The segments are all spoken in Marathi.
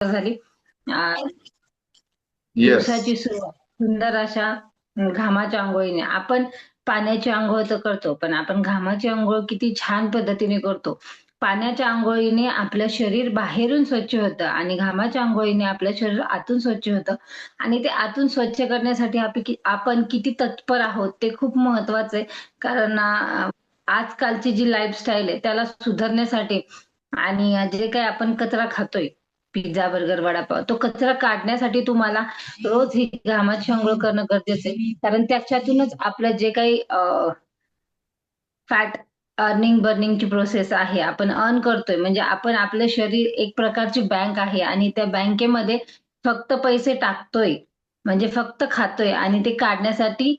झाली. दिवसाची सुरुवात. सुंदर अशा घामाच्या आंघोळीने. आपण पाण्याची आंघोळ तर करतो पण आपण घामाची आंघोळ किती छान पद्धतीने करतो. पाण्याच्या आंघोळीने आपलं शरीर बाहेरून स्वच्छ होतं आणि घामाच्या आंघोळीने आपलं शरीर आतून स्वच्छ होतं. आणि ते आतून स्वच्छ करण्यासाठी आपण किती तत्पर आहोत ते खूप महत्वाचं आहे. कारण आजकालची जी लाईफस्टाईल आहे त्याला सुधारण्यासाठी आणि जे काही आपण कचरा खातोय पिझ्झा बर्गर वडापाव. तो कचरा काढण्यासाठी तुम्हाला रोज ही घामाची आंघोळ करणं गरजेचं आहे. कारण त्याच्यातूनच आपलं जे काही फॅट अर्निंग बर्निंगची प्रोसेस आहे. आपण अर्न करतोय. म्हणजे आपण आपलं शरीर एक प्रकारची बँक आहे आणि त्या बँकेमध्ये फक्त पैसे टाकतोय. म्हणजे फक्त खातोय आणि ते काढण्यासाठी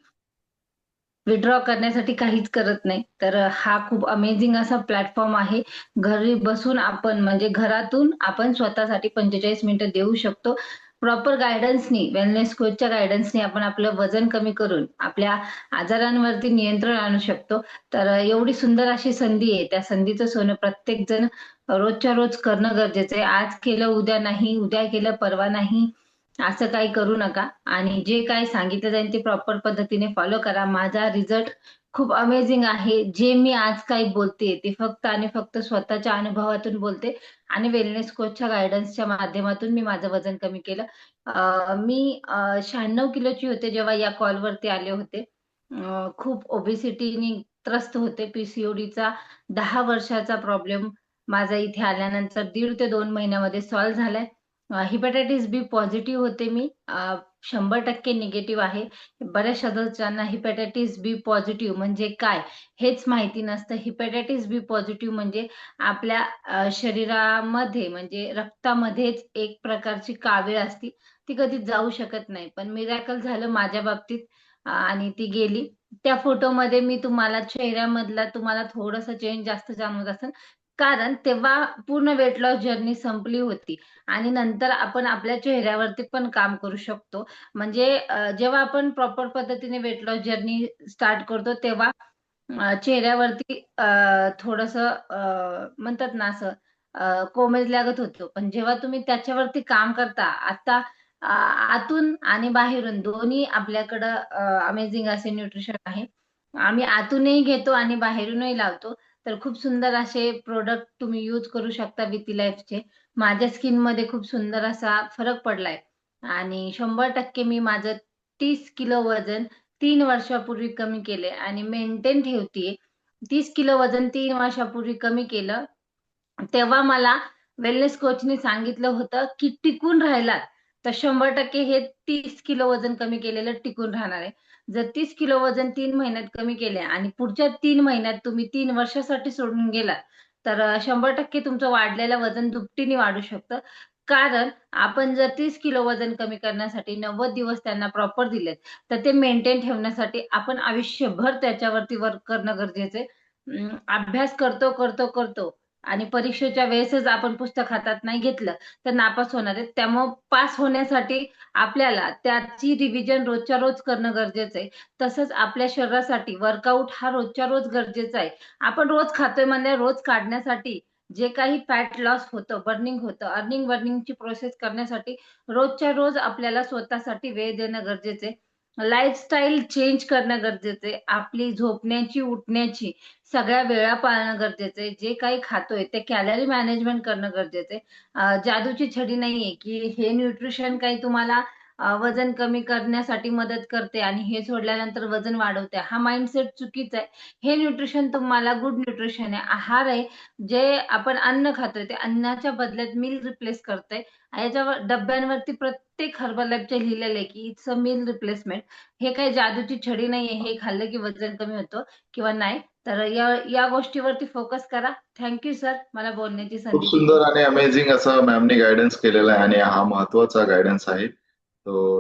विड्रॉ करण्यासाठी काहीच करत नाही. तर हा खूप अमेझिंग असा प्लॅटफॉर्म आहे. घरी बसून आपण म्हणजे घरातून आपण स्वतःसाठी पंचेचाळीस मिनिटं देऊ शकतो. प्रॉपर गायडन्सनी वेलनेस कोचच्या गायडन्सनी आपण आपलं वजन कमी करून आपल्या आजारांवरती नियंत्रण आणू शकतो. तर एवढी सुंदर अशी संधी आहे. त्या संधीचं सोनं प्रत्येक जण रोजच्या रोज करणं गरजेचं आहे. आज केलं उद्या नाही. उद्या केलं परवा नाही. असं काही करू नका. आणि जे काही सांगितलं जाईल ते प्रॉपर पद्धतीने फॉलो करा. माझा रिझल्ट खूप अमेझिंग आहे. जे मी आज काही बोलते ते फक्त आणि फक्त स्वतःच्या अनुभवातून बोलते. आणि वेलनेस कोचच्या गायडन्सच्या माध्यमातून मी माझं वजन कमी केलं. मी शहाण्णव किलोची होते जेव्हा या कॉलवरती आले होते. खूप ओबेसिटीने त्रस्त होते. पीसीओडीचा दहा वर्षाचा प्रॉब्लेम माझा इथे आल्यानंतर दीड ते दोन महिन्यामध्ये सॉल्व्ह झालाय. हिपॅटायटिस बी पॉझिटिव्ह होते मी. शंभर टक्के निगेटिव्ह आहे. बऱ्याच सदस्यांना हिपॅटायटिस बी पॉझिटिव्ह म्हणजे काय? हेच माहिती नसतं. हिपॅटायटिस बी पॉझिटिव्ह म्हणजे आपल्या शरीरामध्ये म्हणजे रक्तामध्येच एक प्रकारची कावीळ असती. ती कधी जाऊ शकत नाही. पण मिरॅकल झालं माझ्या बाबतीत आणि ती गेली. त्या फोटोमध्ये मी तुम्हाला चेहऱ्यामधला तुम्हाला थोडंसं चेंज जास्त जाणवत असेल. कारण तेव्हा पूर्ण वेट लॉस जर्नी संपली होती. आणि नंतर आपण आपल्या चेहऱ्यावरती पण काम करू शकतो. म्हणजे जेव्हा आपण प्रॉपर पद्धतीने वेट लॉस जर्नी स्टार्ट करतो तेव्हा चेहऱ्यावरती थोडस म्हणतात ना असं कोमेज लागत होतो. पण जेव्हा तुम्ही त्याच्यावरती काम करता आता आतून आणि बाहेरून दोन्ही आपल्याकडं अमेझिंग असे न्यूट्रिशन आहे. आम्ही आतूनही घेतो आणि बाहेरूनही लावतो. तर खूप सुंदर असे प्रोडक्ट तुम्ही यूज करू शकता विथी लाईफचे माझ्या स्किनमध्ये खूप सुंदर असा फरक पडलाय. आणि शंभर टक्के मी माझं तीस किलो वजन तीन वर्षापूर्वी कमी केले आणि मेंटेन ठेवतीये. तीस किलो वजन तीन वर्षापूर्वी कमी केलं तेव्हा मला वेलनेस कोचने सांगितलं होतं की टिकून राहिलात. तर शंभर टक्के हे तीस किलो वजन कमी केलेलं टिकून राहणार आहे. जर तीस किलो वजन तीन महिन्यात कमी केले आणि पुढच्या तीन महिन्यात तुम्ही तीन वर्षासाठी सोडून गेलात तर शंभर टक्के तुमचं वाढलेलं वजन दुपटीने वाढू शकतं. कारण आपण जर तीस किलो वजन कमी करण्यासाठी नव्वद दिवस त्यांना प्रॉपर दिलेत तर ते मेंटेन ठेवण्यासाठी आपण आयुष्यभर त्याच्यावरती वर्क करणं गरजेचं आहे. अभ्यास करतो करतो करतो. आणि परीक्षेच्या वेळेसच आपण पुस्तक हातात नाही घेतलं तर नापास होणार आहे त्यामुळे पास होण्यासाठी आपल्याला त्याची रिव्हिजन रोजच्या रोज करणं गरजेचं आहे. तसंच आपल्या शरीरासाठी वर्कआउट हा रोजच्या रोज गरजेचा आहे. आपण रोज खातोय म्हणजे रोज काढण्यासाठी जे काही फॅट लॉस होतं बर्निंग होतं अर्निंग बर्निंगची प्रोसेस करण्यासाठी रोजच्या रोज आपल्याला स्वतःसाठी वेळ देणं गरजेचं आहे. लाईफस्टाईल चेंज करणं गरजेचं आहे. आपली झोपण्याची उठण्याची सगळ्या वेळा पाळणं गरजेचं आहे. जे काही खातोय ते कॅलरी मॅनेजमेंट करणं गरजेचं आहे. जादूची छडी नाहीये की हे न्यूट्रिशन काही तुम्हाला वजन कमी करण्यासाठी मदत करते आणि हे सोडल्यानंतर वजन वाढवते. हा माइंडसेट चुकीचा आहे. हे न्यूट्रिशन तुम्हाला गुड न्यूट्रिशन आहे. आहार आहे जे आपण अन्न खातोय ते अन्नाच्या बदल्यात मिल रिप्लेस करतंय. याच्यावर डब्यांवरती प्रत्येक हर्बल लाईफच्या लिहिलेलं आहे की इट्स अ मिल रिप्लेसमेंट हे काही जादूची छडी नाहीये. हे खाल्लं की वजन कमी होतं किंवा नाही. तर या या गोष्टीवरती फोकस करा. थँक्यू सर मला बोलण्याची खूप संधी दिली. सुंदर आणि अमेझिंग असं मॅमने गायडन्स केलेला आहे आणि हा महत्त्वाचा गायडन्स आहे. esto